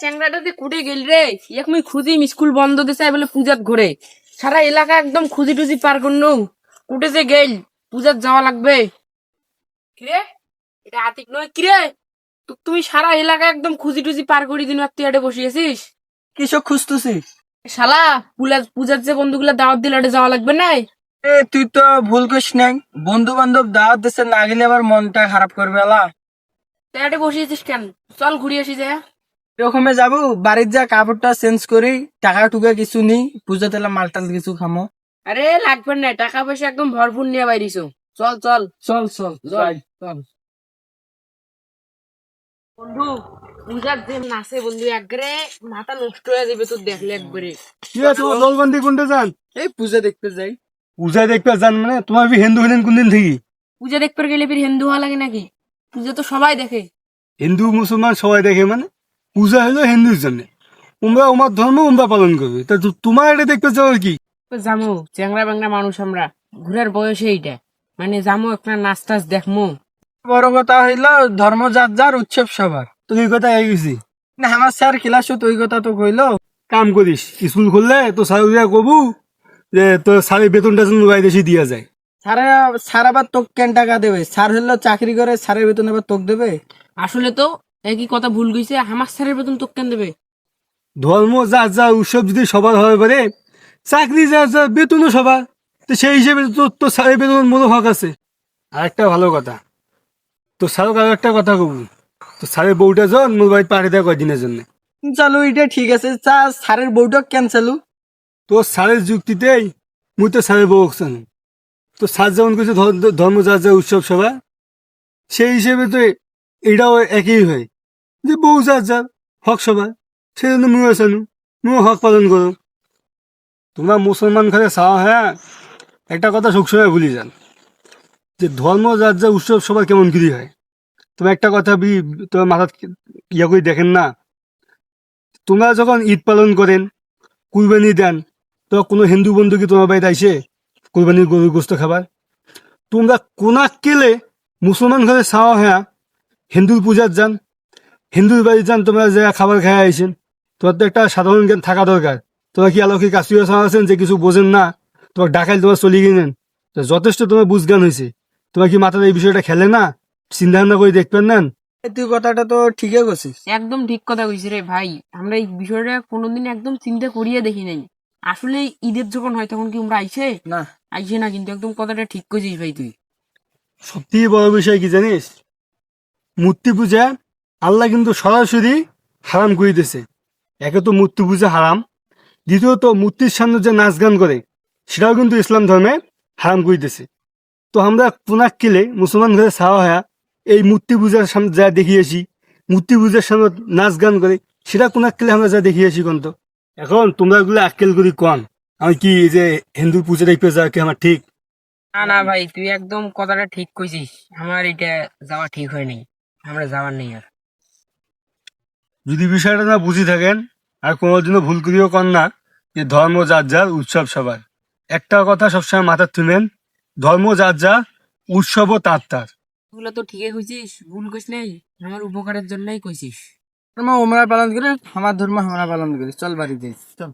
চ্যাংড়াটা দিয়ে কুটে গেল রে? এক মুই খুঁজি স্কুল বন্ধ দিছে বলে পূজাত ঘরে। সারা এলাকা একদম খুঁজি টুজি পার করনু। কুটে যে গেল পূজাত যাওয়া লাগবে। কিরে? এটা আতিক নয় কিরে? তুমি সারা এলাকা একদম খুঁজি টুজি পার করে দিন তুই আটে বসিয়েছিস কিসব খুঁজতেছিস? শালা পূজার পূজার যে বন্ধুগুলা দাওয়াত দিলে আটে যাওয়া লাগবে নাই? এ তুই তো ভুল করিস নাই। বন্ধু বান্ধব দাওয়াত দেশে না গেলে আবার মনটা খারাপ করবে আলা। তুই আটে বসিয়েছিস কেন? চল ঘুরিয়ে আসি যা। এরকমে যাব বাড়ির যা কাপড়টা চেঞ্জ করি টাকা টুকা কিছু নি পূজা তেলা মালটাল কিছু খামো। আরে লাগবে না টাকা পয়সা একদম ভরপুর নিয়ে বাইরিছো। চল চল। চল চল চল। চল বন্ধু পূজার যে নাচে বন্ধু একবারে মাথা নষ্ট হয়ে যাবে তোর দেখলে একবারে। কি আছে তোমার দলবন্দি কোনটা যান এই পূজা দেখতে যাই। পূজা দেখতে যান মানে তোমার বি হিন্দু হলেন কোনদিন থেকে পূজা দেখতে গেলে ফির হিন্দু হওয়া লাগে নাকি? পূজা তো সবাই দেখে। হিন্দু মুসলমান সবাই দেখে মানে? পূজা হলো হিন্দুর জন্য তোমরা তোমার ধর্ম তোমরা পালন করবে। তা তোমার এটা দেখতে চাও কি? জামো চ্যাংরা ব্যাংরা মানুষ আমরা। ঘুরের বয়সে এইটা। মানে জামো একটা নাচ টাচ দেখমো। বড় কথা হইল ধর্ম যার যার উৎসব সবার। তো এই কথা এই গেছি। না আমার স্যার ক্লাসত ওই কথা তো কইলো। কাম করিস স্কুল খুললে তো স্যার উইয়া কবু যে তোর স্যারের বেতনটা যেন বাইরে দেশে দিয়া যায়। স্যার স্যার আবার তোক কেন টাকা দেবে? স্যার হইল চাকরি করে স্যারের বেতন আবার তোক দেবে? আসলে তো একই কথা ভুল গেছে আমার স্যারের বেতন তোকে কেন দেবে? ধর্ম যা যা উৎসব যদি সবার হবে পারে চাকরি যা যা বেতনও সবার। তো সেই হিসেবে তোর তো স্যারের বেতন মনে হক আছে। আর একটা ভালো কথা। তো স্যারক আর একটা কথা কব। তো স্যারের বউটা জন মোর বাড়িতে পাঠিয়ে দেয় কয়দিনের জন্য? চালু এটা ঠিক আছে। চা স্যারের বউটা কেন চালু তো স্যারের যুক্তিতেই মুই তো স্যারের বউ তো স্যার যেমন কিছু ধর্ম যা যা উৎসব সভা সেই হিসেবে তো এটাও একই হয়। যে বউ যার যার, হক সভা সেই জন্য মুও আসানু মুও হক পালন করো। তোমরা মুসলমান ঘরে চাওয়া হ্যাঁ? একটা কথা সবসময় ভুলি যান। যে ধর্ম যার যা উৎসব সভা কেমন করি হয়? তোমার একটা কথা বি, তোমার মাথা ইয়া করে দেখেন না? তোমরা যখন ঈদ পালন করেন, কুরবানি দেন, তো কোনো হিন্দু বন্ধু কি তোমার বাড়িতে আইসে কুরবানির গরু গোস্ত খাবার? তোমরা কোনা কেলে মুসলমান ঘরে চাওয়া হ্যাঁ? হিন্দুর পূজার যান হিন্দুর বাড়ি যান তোমরা যে খাবার খাই আইসেন তোমার তো একটা সাধারণ জ্ঞান থাকা দরকার। তোমার কি আলোকে কাশ্মীর আছেন যে কিছু বোঝেন না? তোমার ডাকাইল তোমার চলে গেলেন। তো যথেষ্ট তোমার বুঝগান হয়েছে। তোমার কি মাথায় এই বিষয়টা খেলে না? চিন্তা ভাবনা করে দেখবেন না? তুই কথাটা তো ঠিকই করছিস একদম ঠিক কথা কইছি রে ভাই। আমরা এই বিষয়টা কোনোদিন একদম চিন্তা করিয়ে দেখি নাই। আসলে ঈদের যখন হয় তখন কি আমরা আইছে? না। আইছে না কিন্তু একদম কথাটা ঠিক কইছিস ভাই তুই। সবথেকে বড় বিষয় কি জানিস? মূর্তি পূজা আল্লাহ কিন্তু সরাসরি হারাম করে দিয়েছে। একে তো মূর্তি পূজা হারাম, দ্বিতীয়ত মূর্তির সামনে যে নাচ গান করে, সেটাও কিন্তু ইসলাম ধর্মে হারাম করে দিয়েছে। তো আমরা কোনাক কিলে মুসলমান ঘরে ছাওয়া হয়া এই মূর্তি পূজার সামনে যা দেখিয়েছি মূর্তি পূজার সামনে নাচ গান করে, সেটা কোনাক কিলে আমরা যা দেখিয়েছি কোন তো এখন তোমরা গুলো আক্কেল করি কন? আমি কি যে হিন্দু পূজা দেখতে যাওয়া কি আমার ঠিক? না না ভাই, তুই একদম কথাটা ঠিক কইছিস। আমার এটা যাওয়া ঠিক হয় নাই আমরা যাওয়ার নেই আর। যদি বিষয়টা না বুঝি থাকেন আর কোনোদিনও ভুল করিও কর না যে ধর্ম যার যার উৎসব সবার। একটা কথা সবসময় মাথার তুলেন ধর্ম যার যার উৎসবও তার তার। এগুলো তো ঠিকই কইছিস ভুল কইস নাই আমার উপকারের জন্যই কইছিস। ধর্ম ওমরা পালন করে আমার ধর্ম আমরা পালন করি চল বাড়ি যাই চল।